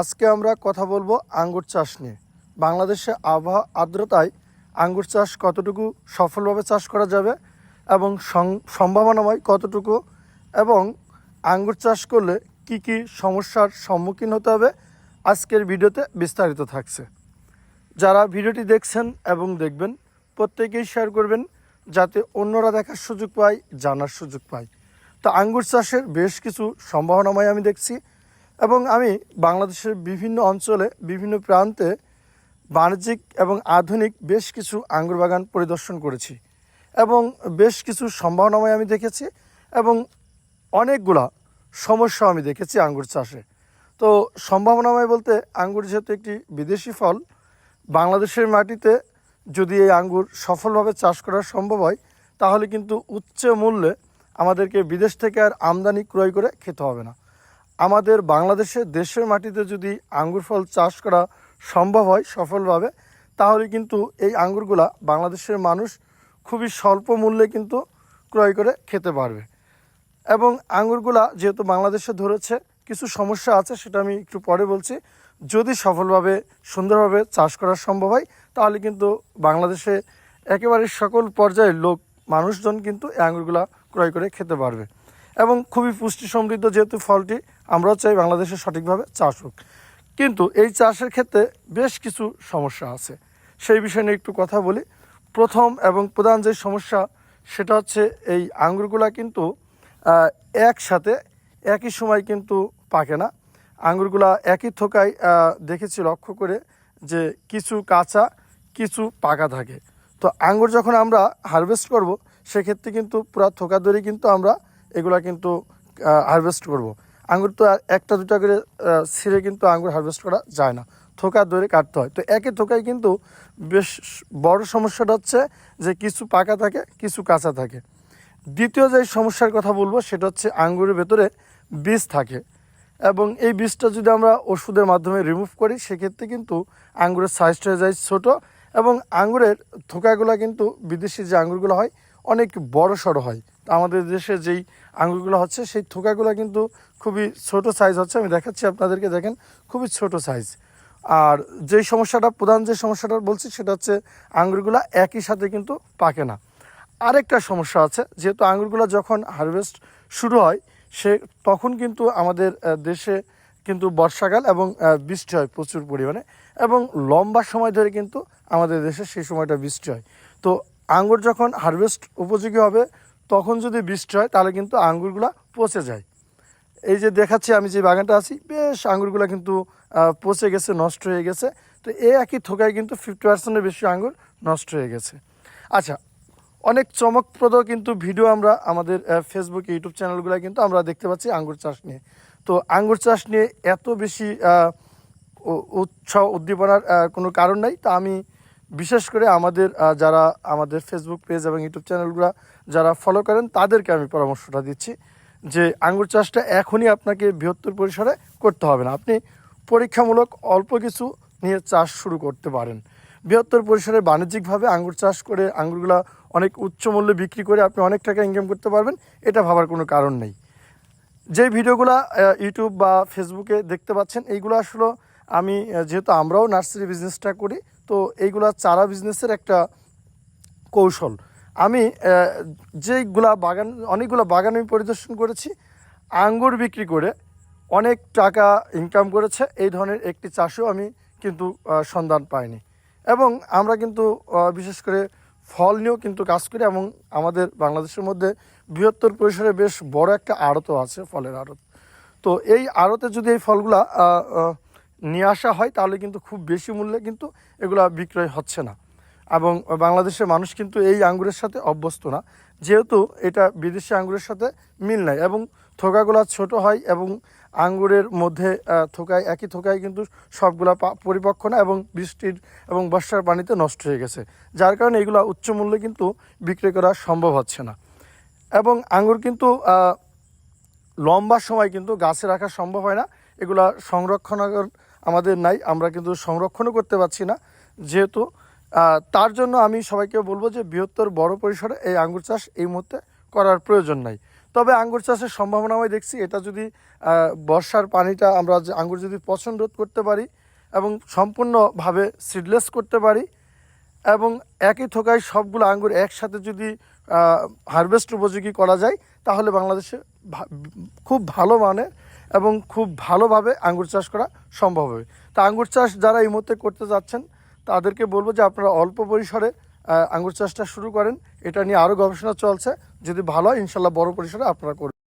আজকে আমরা কথা বলব আঙ্গুর চাষ নিয়ে। বাংলাদেশে আবহাওয়া আর্দ্রতায় আঙ্গুর চাষ কতটুকু সফলভাবে চাষ করা যাবে এবং সম্ভাবনাময় কতটুকু এবং আঙ্গুর চাষ করলে কি কি সমস্যার সম্মুখীন হতে হবে আজকের ভিডিওতে বিস্তারিত থাকছে। যারা ভিডিওটি দেখছেন এবং দেখবেন, প্রত্যেকেই শেয়ার করবেন যাতে অন্যরা দেখার সুযোগ পায়, জানার সুযোগ পায়। তো আঙ্গুর চাষের বেশ কিছু সম্ভাবনাময় আমি দেখছি। এবং আমি বাংলাদেশের বিভিন্ন অঞ্চলে, বিভিন্ন প্রান্তে বাণিজ্যিক এবং আধুনিক বেশ কিছু আঙ্গুর বাগান পরিদর্শন করেছি এবং বেশ কিছু সম্ভাবনাময় আমি দেখেছি এবং অনেকগুলা সমস্যা আমি দেখেছি আঙ্গুর চাষে। তো সম্ভাবনাময় বলতে আঙ্গুর যেহেতু একটি বিদেশি ফল, বাংলাদেশের মাটিতে যদি এই আঙ্গুর সফলভাবে চাষ করা সম্ভব হয়, তাহলে কিন্তু উচ্চ মূল্যে আমাদেরকে বিদেশ থেকে আর আমদানি ক্রয় করে খেতে হবে না। আমাদের বাংলাদেশে দেশের মাটিতে যদি আঙ্গুর ফল চাষ করা সম্ভব হয় সফলভাবে, তাহলে কিন্তু এই আঙ্গুরগুলা বাংলাদেশের মানুষ খুবই স্বল্প মূল্যে কিন্তু ক্রয় করে খেতে পারবে। এবং আঙ্গুরগুলা যেহেতু বাংলাদেশে ধরেছে, কিছু সমস্যা আছে সেটা আমি একটু পরে বলছি। যদি সফলভাবে, সুন্দরভাবে চাষ করা সম্ভব হয়, তাহলে কিন্তু বাংলাদেশে একেবারে সকল পর্যায়ের লোক, মানুষজন কিন্তু এই আঙ্গুরগুলা ক্রয় করে খেতে পারবে। এবং খুবই পুষ্টি সমৃদ্ধ যেহেতু ফলটি, আমরাও চাই বাংলাদেশে সঠিকভাবে চাষ হোক। কিন্তু এই চাষের ক্ষেত্রে বেশ কিছু সমস্যা আছে। সেই বিষয় নিয়ে একটু কথা বলি। প্রথম এবং প্রধান যে সমস্যা, সেটা হচ্ছে এই আঙ্গুরগুলা কিন্তু একসাথে একই সময় কিন্তু পাকে না। আঙ্গুরগুলা একই থোকায় দেখেছি লক্ষ্য করে যে কিছু কাঁচা, কিছু পাকা থাকে। তো আঙ্গুর যখন আমরা হারভেস্ট করব, সেক্ষেত্রে কিন্তু পুরা থোকা ধরে কিন্তু আমরা এগুলা কিন্তু হারভেস্ট করব। আঙ্গুর তো একটা দুটা করে ছিঁড়ে কিন্তু আঙ্গুর হারভেস্ট করা যায় না। থোকা ধরে কাটতে হয়। তো একে থোকায় কিন্তু বেশ বড় সমস্যাটা হচ্ছে যে কিছু পাকা থাকে, কিছু কাঁচা থাকে। দ্বিতীয় যে সমস্যার কথা বলব সেটা হচ্ছে আঙ্গুরের ভেতরে বীজ থাকে। এবং এই বীজটা যদি আমরা ওষুধের মাধ্যমে রিমুভ করি, সেক্ষেত্রে কিন্তু আঙ্গুরের সাইজটা হয়ে যায় ছোট এবং আঙ্গুরের থোকাগুলো কিন্তু বিদেশি যে আঙ্গুরগুলো হয়, অনেক বড় সড়ো হয়। আমাদের দেশে যেই আঙুরগুলো হচ্ছে, সেই থোকাগুলো কিন্তু খুবই ছোট সাইজ হচ্ছে। আমি দেখাচ্ছি আপনাদেরকে, দেখেন, খুবই ছোট সাইজ আর যেই সমস্যাটা, প্রধান যে সমস্যাটা বলছি, সেটা হচ্ছে আঙুরগুলো একই সাথে কিন্তু পাকে না। আরেকটা সমস্যা আছে, যেহেতু আঙুরগুলো যখন হারভেস্ট শুরু হয়, সে তখন কিন্তু আমাদের দেশে কিন্তু বর্ষাকাল এবং বৃষ্টি হয় প্রচুর পরিমাণে এবং লম্বা সময় ধরে কিন্তু আমাদের দেশে সেই সময়টা বৃষ্টি হয়। তো আঙ্গুর যখন হারভেস্ট উপযোগী হবে তখন যদি বৃষ্টি হয়, তাহলে কিন্তু আঙ্গুরগুলো পচে যায়। এই যে দেখাচ্ছি আমি যে বাগানটা আছি, বেশ আঙ্গুরগুলো কিন্তু পচে গেছে, নষ্ট হয়ে গেছে। তো এই একই থোকায় কিন্তু ফিফটি পার্সেন্টের বেশি আঙ্গুর নষ্ট হয়ে গেছে। আচ্ছা অনেক চমকপ্রদ কিন্তু ভিডিও আমরা আমাদের ফেসবুক ইউটিউব চ্যানেলগুলো কিন্তু আমরা দেখতে পাচ্ছি আঙ্গুর চাষ নিয়ে। তো আঙ্গুর চাষ নিয়ে এত বেশি উৎসাহ, উদ্দীপনার কোনো কারণ নাই। তা আমি বিশেষ করে আমাদের যারা আমাদের ফেসবুক পেজ এবং ইউটিউব চ্যানেলগুলো যারা ফলো করেন, তাদেরকে আমি পরামর্শটা দিচ্ছি যে আঙ্গুর চাষটা এখনই আপনাকে বৃহত্তর পরিসরে করতে হবে না। আপনি পরীক্ষামূলক অল্প কিছু নিয়ে চাষ শুরু করতে পারেন। বৃহত্তর পরিসরে বাণিজ্যিকভাবে আঙ্গুর চাষ করে আঙ্গুরগুলা অনেক উচ্চ মূল্যে বিক্রি করে আপনি অনেক টাকা ইনকাম করতে পারবেন, এটা ভাবার কোনো কারণ নেই। যে ভিডিওগুলো ইউটিউব বা ফেসবুকে দেখতে পাচ্ছেন, এইগুলো আসলে আমি যেহেতু আমরাও নার্সারি বিজনেসটা করি, তো এইগুলা চারা বিজনেসের একটা কৌশল। আমি আহ, যেইগুলা বাগান অনেকগুলো বাগান আমি পরিদর্শন করেছি আঙ্গুর বিক্রি করে অনেক টাকা ইনকাম করেছে এই ধরনের একটি চাষও আমি কিন্তু সন্ধান পাইনি। এবং আমরা কিন্তু বিশেষ করে ফল নিয়েও কিন্তু কাজ করি এবং আমাদের বাংলাদেশের মধ্যে বৃহত্তর পরিসরে বেশ বড় একটা আড়তও আছে ফলের আড়ত। তো এই আড়তে যদি এই ফলগুলা নিয়ে আসা হয় তাহলে কিন্তু খুব বেশি মূল্যে কিন্তু এগুলা বিক্রয় হচ্ছে না। এবং বাংলাদেশের মানুষ কিন্তু এই আঙ্গুরের সাথে অভ্যস্ত না। যেহেতু এটা বিদেশি আঙ্গুরের সাথে মিল নাই এবং থোকাগুলা ছোট হয় এবং আঙ্গুরের মধ্যে থোকায়, একই থোকায় কিন্তু সবগুলা পা- পরিপক্ক না এবং বৃষ্টির এবং বর্ষার পানিতে নষ্ট হয়ে গেছে। যার কারণে এগুলো উচ্চ মূল্যে কিন্তু বিক্রি করা সম্ভব হচ্ছে না। এবং আঙ্গুর কিন্তু লম্বা সময় কিন্তু গাছে রাখা সম্ভব হয় না। এগুলা সংরক্ষণ আমাদের নাই, আমরা কিন্তু সংরক্ষণও করতে পারছি না। যেহেতু তার জন্য আমি সবাইকে বলব যে বৃহত্তর বড় পরিসরে এই আঙ্গুর চাষ এই মুহূর্তে করার প্রয়োজন নাই। তবে আঙ্গুর চাষের সম্ভাবনা আমি দেখছি, এটা যদি বর্ষার পানিটা আমরা আঙ্গুর যদি পছন্দ রোধ করতে পারি এবং সম্পূর্ণভাবে সিডলেস করতে পারি এবং একই থোকায় সবগুলো আঙ্গুর একসাথে যদি হারভেস্ট উপযোগী করা যায়, তাহলে বাংলাদেশে খুব ভালো মানের এবং খুব ভালোভাবে আঙ্গুর চাষ করা সম্ভব হবে। তা আঙ্গুর চাষ যারা এই মুহূর্তে করতে যাচ্ছেন তাদেরকে বলব যে আপনারা অল্প পরিসরে আঙুর চাষটা শুরু করেন। এটা নিয়ে আরও গবেষণা চলছে। যদি ভালো হয়, ইনশাল্লাহ বড় পরিসরে আপনারা করবেন।